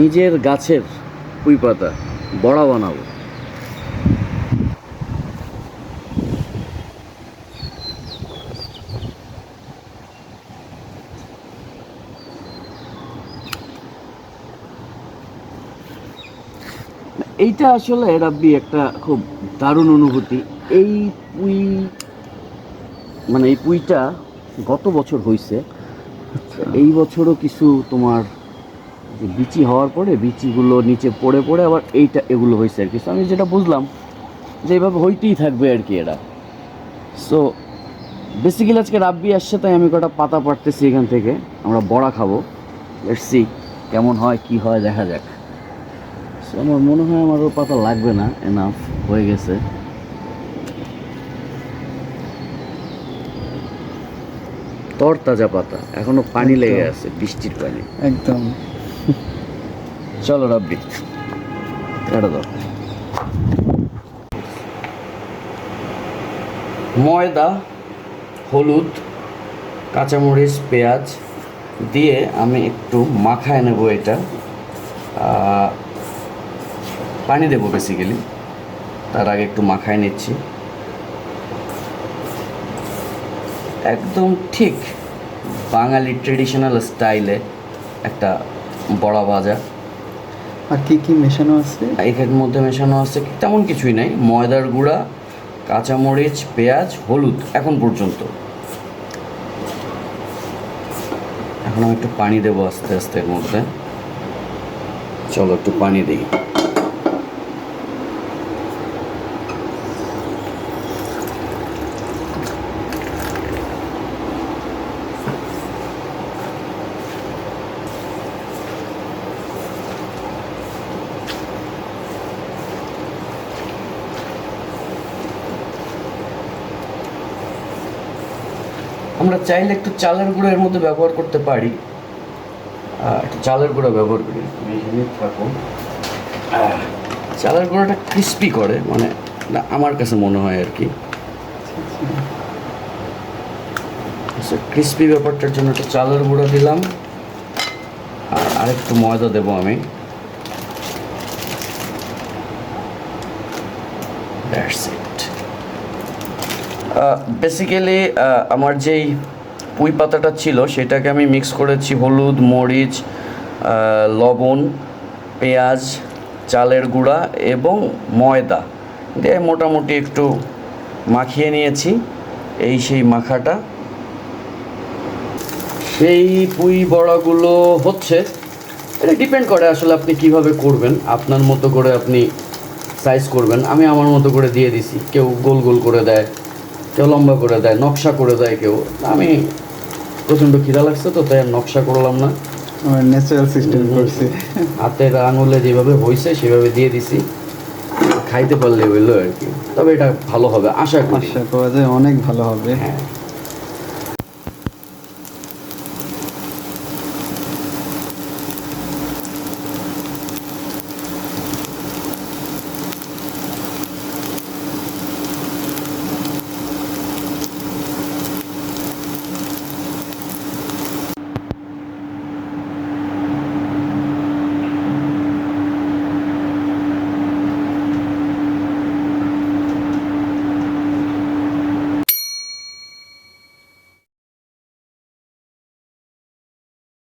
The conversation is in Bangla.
নিজের গাছের পুঁই পাতা বড়া বানাবো। এইটা আসলে রাব্বি একটা খুব দারুণ অনুভূতি। এই পুঁই মানে এই পুঁইটা গত বছর হয়েছে এই বছরও কিছু তোমার যে বিচি হওয়ার পরে বিচিগুলো নিচে পড়ে পড়ে আবার এইটা এগুলো হয়েছে আর কি। সো আমি যেটা বুঝলাম যে এইভাবে হইতেই থাকবে আর কি এরা সো বেসিক্যালি আজকে রাব্বি আসছে তাই আমি কটা পাতা পাড়তেছি এখান থেকে। আমরা বড়া খাব। লেটস সি কেমন হয় কি হয় দেখা যাক। সো আমার মনে হয় আমার ওর পাতা লাগবে না এনাফ হয়ে গেছে। তরতাজা পাতা এখনও পানি লেগে আছে বৃষ্টির পানি। একদম। চলো রাব্বি, এটা দাও। ময়দা, হলুদ, কাঁচামরিচ, পেঁয়াজ দিয়ে আমি একটু মাখায় নেব এটা। পানি দেবো বেসিক্যালি তার আগে একটু মাখায় নিচ্ছি। একদম ঠিক বাঙালি ট্রেডিশনাল স্টাইলে একটা বড়া ভাজা। আর কি কি মেশানো আছে? এখানের মধ্যে মেশানো আছে তেমন কিছুই নাই। ময়দার গুঁড়া কাঁচামরিচ পেঁয়াজ হলুদ এখন পর্যন্ত। এখন আমি একটু পানি দেবো আস্তে আস্তে এর মধ্যে। চলো একটু পানি দিই। আমরা চাইলে একটু চালের গুঁড়ো এর মধ্যে ব্যবহার করতে পারি। একটু চালের গুঁড়ো ব্যবহার করি। চালের গুঁড়োটা ক্রিস্পি করে মানে না, আমার কাছে মনে হয় আর কি। ক্রিস্পি ব্যাপারটার জন্য একটু চালের গুঁড়ো দিলাম। আর আরেকটু ময়দা দেবো আমি। দ্যাটস ইট বেসিক্যালি আমার যেই পুঁই পাতাটা ছিল, সেটাকে আমি মিক্স করেছি হলুদ, মরিচ লবণ, পেঁয়াজ, চালের গুঁড়া এবং ময়দা। দিয়ে মোটামুটি একটু মাখিয়ে নিয়েছি, এই সেই মাখাটা। সেই পুঁই বড়াগুলো হচ্ছে, এটা ডিপেন্ড করে আসলে আপনি কীভাবে করবেন। আপনার মতো করে আপনি সাইজ করবেন। আমি আমার মতো করে দিয়ে দিছি। কেউ গোল গোল করে দেয়। কেউ লম্বা করে দেয় নকশা করে দেয় কেউ। আমি প্রচণ্ড খিদা লাগছে তো তাই নকশা করলাম না। ন্যাচারাল সিস্টেম করছি। হাতের আঙুলে যেভাবে হয়েছে সেভাবে দিয়ে দিছি। খাইতে পারলে হইল আর কি। তবে এটা ভালো হবে আশা করি। আশা করা যায় অনেক ভালো হবে। হ্যাঁ।